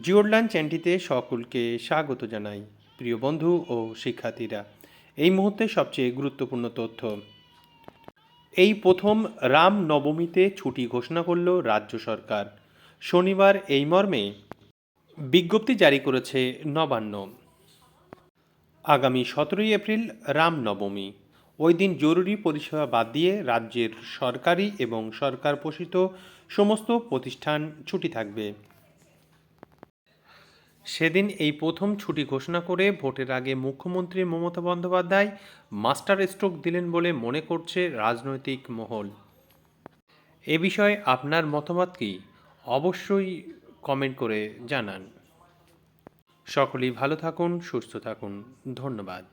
জিওরল্যান্ড চ্যানেলটিতে সকলকে স্বাগত জানাই, প্রিয় বন্ধু ও শিক্ষার্থীরা। এই মুহূর্তে সবচেয়ে গুরুত্বপূর্ণ তথ্য। এই প্রথম রাম নবমীতে ছুটি ঘোষণা করল রাজ্য সরকার। শনিবার এই মর্মে বিজ্ঞপ্তি জারি করেছে নবান্ন। আগামী সতেরোই এপ্রিল রাম নবমী ওই দিন জরুরি পরিষেবা বাদ দিয়ে রাজ্যের সরকারি এবং সরকার পোষিত সমস্ত প্রতিষ্ঠান ছুটি থাকবে। সেদিন এই প্রথম ছুটি ঘোষণা করে ভোটের আগে মুখ্যমন্ত্রী মমতা বন্দ্যোপাধ্যায় মাস্টার স্ট্রোক দিলেন বলে মনে করছে রাজনৈতিক মহল। এ বিষয়ে আপনার মতামত কি? অবশ্যই কমেন্ট করে জানান। সকলেই ভালো থাকুন, সুস্থ থাকুন। ধন্যবাদ।